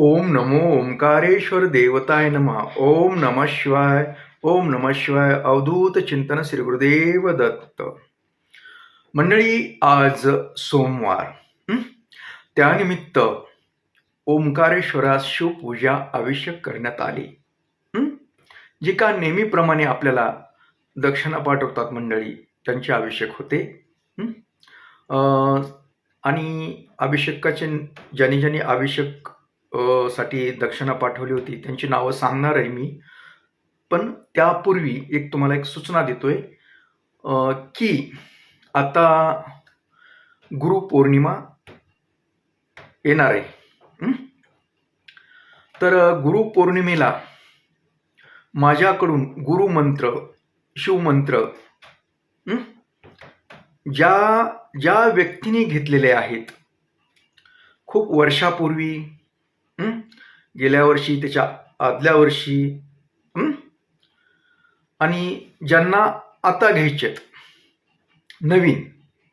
ओम नमो ओंकारेश्वर देवताय नमः। ओम नम शिवाय ओम नम शिवाय अवधूत चिंतन श्री गुरुदेव दत्त। मंडळी आज सोमवार त्यानिमित्त ओंकारेश्वरास शिवपूजा आवश्यक करण्यात आली जी का नेहमीप्रमाणे आपल्याला दक्षिणा पाठवतात मंडळी त्यांची आवश्यक होते आणि अभिषेकाचे ज्यांनी ज्यांनी अभिषेक साठी दक्षिणा पाठवली होती. त्यांची नावं सांगणार आहे मी. पण त्यापूर्वी एक तुम्हाला एक सूचना देतोय. की आता गुरुपौर्णिमा येणार आहे. तर गुरुपौर्णिमेला माझ्याकडून गुरुमंत्र शिवमंत्र ज्या ज्या व्यक्तीने घेतलेले आहेत खूप वर्षापूर्वी गेल्या वर्षी त्याच्या आदल्या वर्षी आणि ज्यांना आता घ्यायचेत नवीन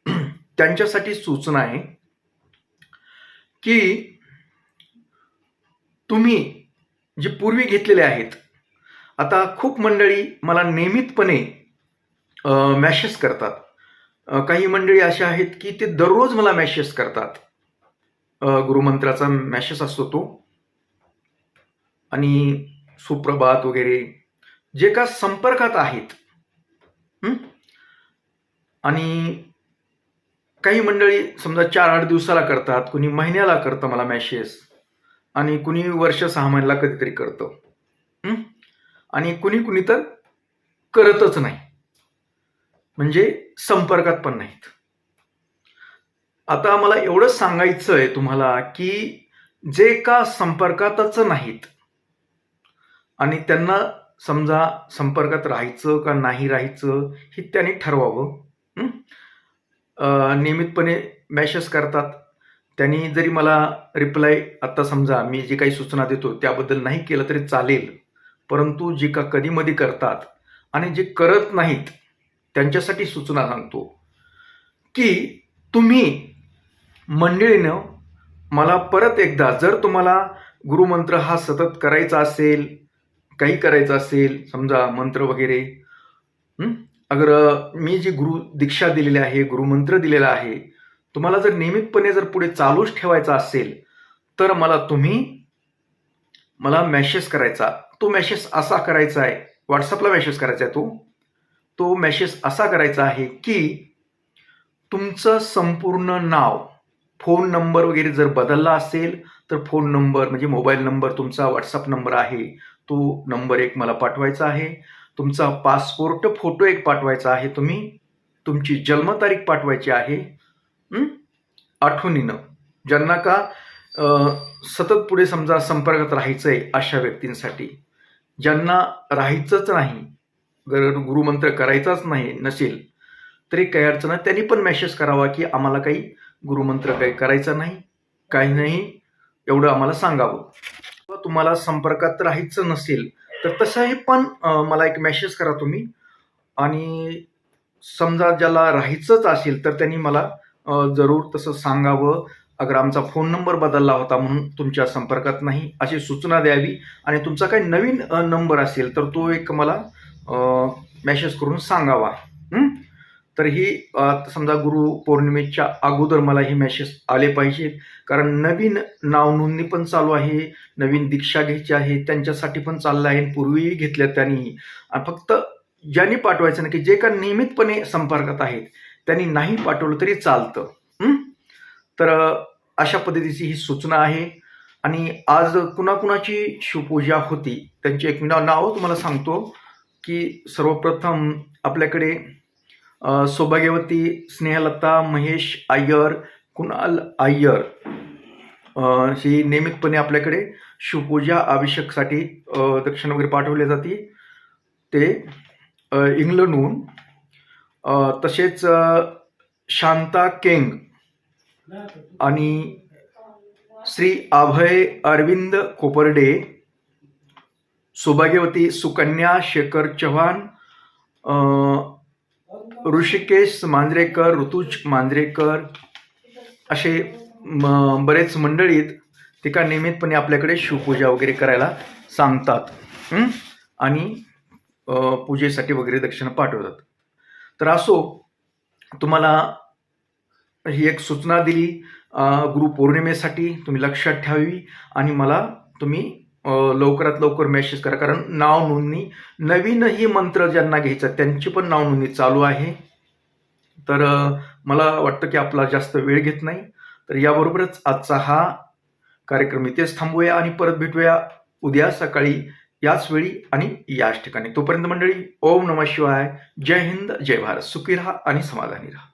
त्यांच्यासाठी सूचना आहे की तुम्ही जे पूर्वी घेतलेले आहेत आता खूप मंडळी मला नियमितपणे मॅसेज करतात. काही मंडळी अशा आहेत की ते दररोज मला मॅसेज करतात. गुरुमंत्राचा मॅसेज असतो तो. आणि सुप्रभात वगैरे जे का संपर्कात आहेत. आणि काही मंडळी समजा चार आठ दिवसाला करतात कुणी महिन्याला करतं मला मॅसेज आणि कुणी वर्ष सहा महिन्याला कधीतरी करतं. आणि कुणी कुणी तर करतच नाही. म्हणजे संपर्कात पण नाहीत. आता मला एवढंच सांगायचं आहे तुम्हाला की जे का संपर्कातच नाहीत आणि त्यांना समजा संपर्कात राहायचं का नाही राहायचं हे त्यांनी ठरवावं नियमितपणे मॅसेज करतात. त्यांनी जरी मला रिप्लाय आत्ता समजा मी जे काही सूचना देतो त्याबद्दल नाही केलं तरी चालेल परंतु जे का कधीमधी करतात आणि जे करत नाहीत त्यांच्यासाठी सूचना सांगतो की तुम्ही मंडळीनं मला परत एकदा जर तुम्हाला गुरुमंत्र हा सतत करायचा असेल काही करायचं असेल समजा मंत्र वगैरे अगर मी जी गुरु दीक्षा दिलेली आहे गुरुमंत्र दिलेला आहे तुम्हाला जर नियमितपणे जर पुढे चालूच ठेवायचा असेल तर मला तुम्ही मला मॅसेज करायचा. तो मॅसेज असा करायचा आहे. व्हॉट्सअपला मॅसेज करायचा आहे तो. तो मॅसेज असा करायचा आहे की तुमचं संपूर्ण नाव फोन नंबर वगैरे जर बदलला असेल तर फोन नंबर म्हणजे मोबाईल नंबर तुमचा व्हॉट्सअप नंबर आहे तो नंबर एक मला पाठवायचा आहे. तुमचा पासपोर्ट फोटो एक पाठवायचा आहे तुम्ही. तुमची जन्मतारीख पाठवायची आहे. आठवणीनं. ज्यांना का सतत पुढे समजा संपर्कात राहायचं आहे अशा व्यक्तींसाठी. ज्यांना राहायचंच नाही जर गुरुमंत्र करायचाच नाही नसेल तरी काही अडचण त्यांनी पण मेसेज करावा की आम्हाला काही गुरुमंत्र काही करायचा नाही काही नाही एवढं आम्हाला सांगावं. तुम्हाला संपर्कात राहायचं नसेल तर तसंही पण मला एक मेसेज करा तुम्ही. आणि समजा ज्याला राहायचंच असेल तर त्यांनी मला जरूर तसं सांगावं. अगर आमचा फोन नंबर बदलला होता म्हणून तुमच्या संपर्कात नाही अशी सूचना द्यावी. आणि तुमचा काही नवीन नंबर असेल तर तो एक मला मेसेज करून सांगावा. तर ही समजा गुरु पौर्णिमेच्या अगोदर मला हे मॅसेज आले पाहिजेत. कारण नवीन नाव नोंदणी पण चालू आहे नवीन दीक्षा घ्यायची आहे त्यांच्यासाठी पण चाललं आहे पूर्वीही घेतल्या त्यांनी फक्त ज्यांनी पाठवायचं ना की जे का नियमितपणे संपर्कात आहेत त्यांनी नाही पाठवलं तरी चालतं. तर अशा पद्धतीची ही सूचना आहे. आणि आज कुणाकुणाची शिवपूजा होती त्यांची एक नाव तुम्हाला सांगतो की सर्वप्रथम आपल्याकडे सौभाग्यवती स्नेहलता महेश अय्यर कुणाल अय्यर ही नियमितपणे आपल्याकडे शिवपूजा अभिषेकसाठी दक्षिण वगैरे पाठवले जाते ते इंग्लंडहून. तसेच शांता केंग आणि श्री अभय अरविंद कोपर्डे सौभाग्यवती सुकन्या शेखर चव्हाण ऋषिकेश मांजरेकर ऋतुज मांजरेकर असे म- बरेच मंडळीत ते का नियमितपणे आपल्याकडे शिवपूजा वगैरे करायला सांगतात आणि पूजेसाठी वगैरे दक्षिणा पाठवतात. तर असो तुम्हाला ही एक सूचना दिली गुरुपौर्णिमेसाठी तुम्ही लक्षात ठेवावी आणि मला तुम्ही लवकरात लवकर मेसेज करा. कारण नाव नोंदणी नवीनही मंत्र ज्यांना घ्यायचं त्यांची पण नाव नोंदणी चालू आहे. तर मला वाटतं की आपला जास्त वेळ घेत नाही. तर याबरोबरच आजचा हा कार्यक्रम इथेच थांबूया आणि परत भेटूया उद्या सकाळी याच वेळी आणि याच ठिकाणी. तोपर्यंत मंडळी ओम नमः शिवाय. जय हिंद जय भारत. सुखी राहा आणि समाधानी राहा.